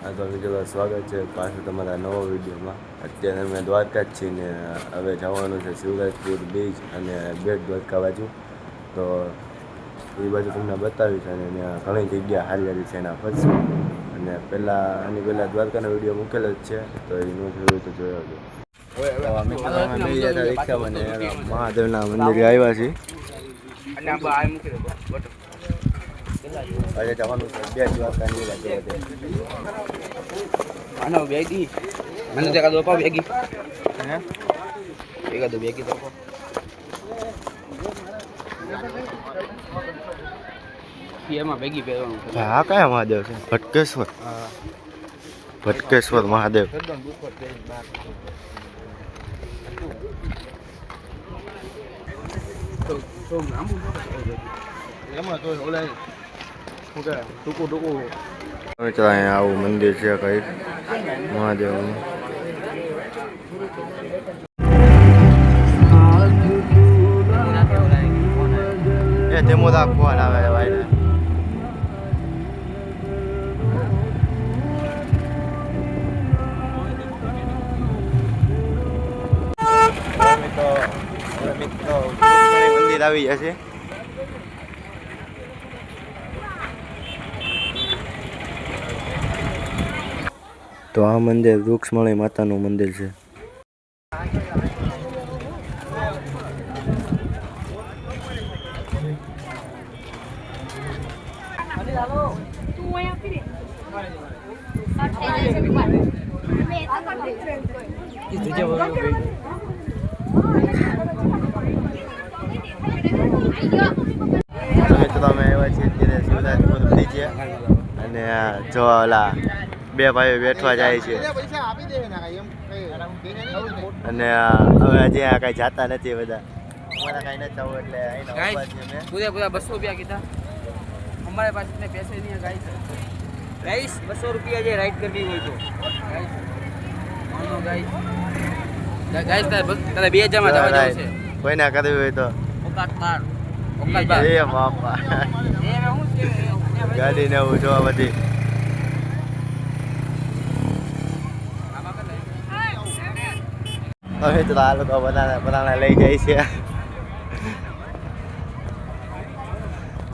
આ તો વીડિયો સ્વાગત છે પાછું તમારા નવો વિડીયોમાં. અત્યારે અમે દ્વારકા જ છીએ ને હવે જવાનું છે શિવરાજપુર બીચ અને બેટ દ્વારકા બાજુ. તો એ બાજુ તમને બતાવીશ અને ત્યાં ઘણી જગ્યા હારી હારી છે એના પછી અને પહેલાં આની પહેલાં દ્વારકાનો વીડિયો મૂકેલો જ છે તો એ ન જોયું તો જોયો હતો મહાદેવના મંદિરે આવ્યા છીએ. હવે જવાનું છે. દિવસ દ્વારકાની લાગે બધે આનો બેગી. મને તો દો અપાવ બેગી. હે? એકાદો બેગી તો એમાં ભેગી પહેરવાનું હા કયા મહાદેવ છે? ભટકેશ્વર. ભટકેશ્વર મહાદેવ. એમાં તો ઓલા શું કહે ટૂંકું અહીંયા આવું મંદિર છે કંઈક મહાદેવનું એ તે ફોન આવે ભાઈ મંદિર આવી જશે. તો આ મંદિર વૃક્ષમણી માતાનું મંદિર છે તું અહીંયા આપી દે. સાત થઈ જાય છે અત્યારે શિવરાજપુર બ્રિજે અને જો ઓલા બે ભાઈ બેઠવા જાય છે. અને હવે હજી આ કાંઈ નથી બધા. અમારે પાસે પૈસે નહીં જે રાઈડ કરવી હોય તો. બે હજારમાં જવા છે. કોઈને કરવી હોય તો. ઓકાત માર ઓકાત બાર. એ ગાડી ને બધી. હવે આ લોકો બનાના બનાના લઈ જાય છે.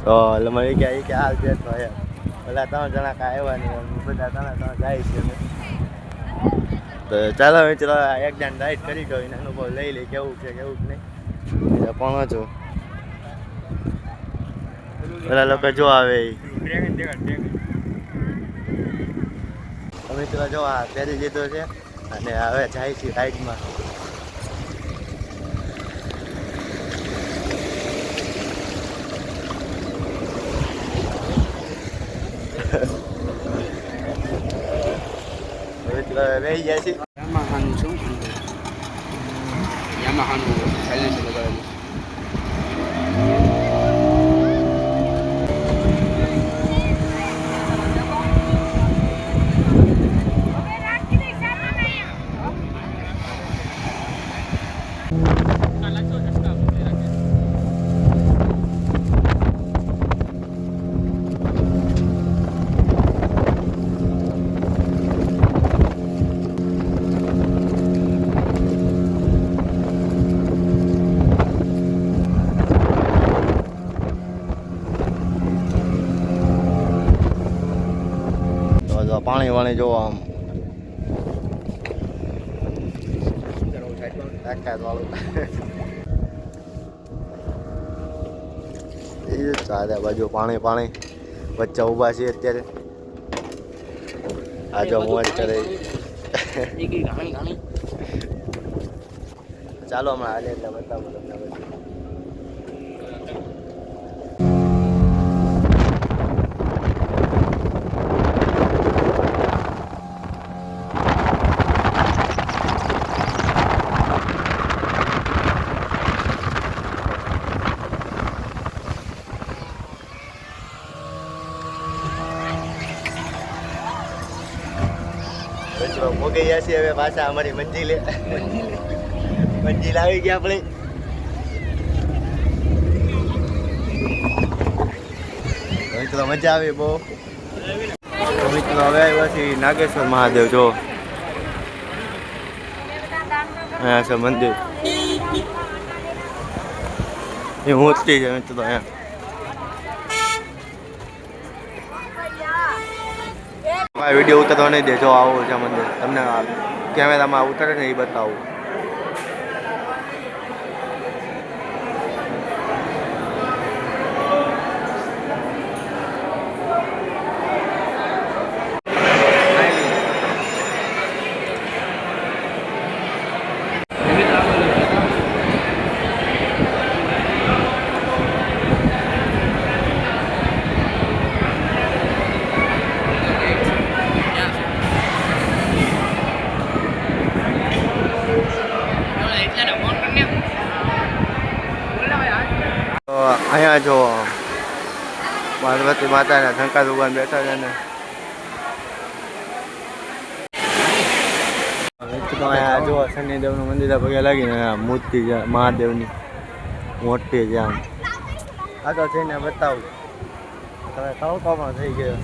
તો એટલે મને કે કે હાલ છે. તો એમ બધા ત્રણ જણા કાંઈ આવ્યા નહીં બધા ત્રણ ત્રણ જાય છે તો ચાલો એક જણ રાઈડ કરી એનો અનુભવ લઈ લઈ કેવું છે, કેવું નહીં. એટલે પણ છો બધા લોકો જો આવે ઈ. તો જો આ છે, અને હવે જાય છે રાઈડમાં રહી જાય છે. યામાહાનું શું? યામાહાનું સાયલેન્સર લગાવેલું હવે રાખી દઈશ સામાન અહીંયા. તો જો પાણી વાણી જોવા આમ. એ ચારે બાજુ પાણી પાણી. વચ્ચે ઊભા છે અત્યારે. આ જો મોજ કરે. ચાલો હમણાં આજે એટલે બતાવું તમને બધું. મિત્રો ગયા છીએ હવે પાછા અમારી મંજિલે. મંજિલ આવી ગયા આપણે. મિત્રો, મજા આવી બહુ. મિત્રો, હવે આવ્યા છીએ નાગેશ્વર મહાદેવ, જો. અહીંયા છે મંદિર. એ મૂર્તિ છે મિત્રો, અહીંયા. વીડિયો ઉતારવા નહીં દેજો આવો છે મંદિર. તમને કેમેરામાં ઉતારે ને એ બતાવું તો અહીંયા જો પાર્વતી માતાના શંકર ભગવાન બેઠા છે ને જો શનિદેવનું મંદિર પગે લાગીને મૂર્તિ છે, મહાદેવની. મોટી છે આમ. આ તો થઈને બતાવું. તમે તડકામાં થઈ ગયો.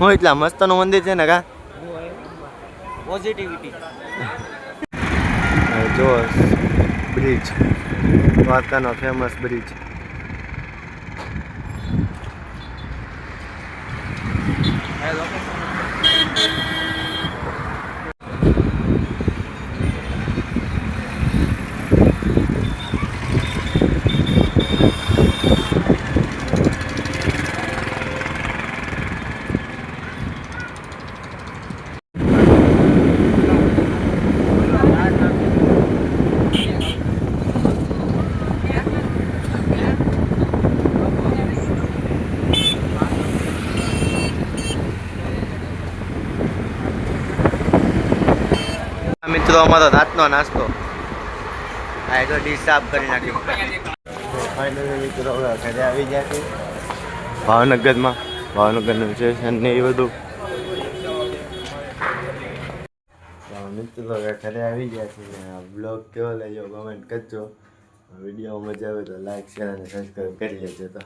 હું એટલા મસ્તનું મંદિર છે ને કા? જો બ્રિજ દ્વારકાનો ફેમસ બ્રિજ આ મિત્રો અમારો રાતનો નાસ્તો. આ તો ડીશ સાફ કરી નાખ્યો ફાઇનલી મિત્રો ઘરે આવી ગયા છે ભાવનગરમાં. ભાવનગરનું સ્ટેશન ને એ બધું. મિત્રો ઘરે આવી ગયા છે બ્લોગ કેવો લાગ્યો કમેન્ટ કરજો. વીડિયો મજા આવે તો લાઈક શેર અને સબસ્ક્રાઈબ કરી લેજો તો.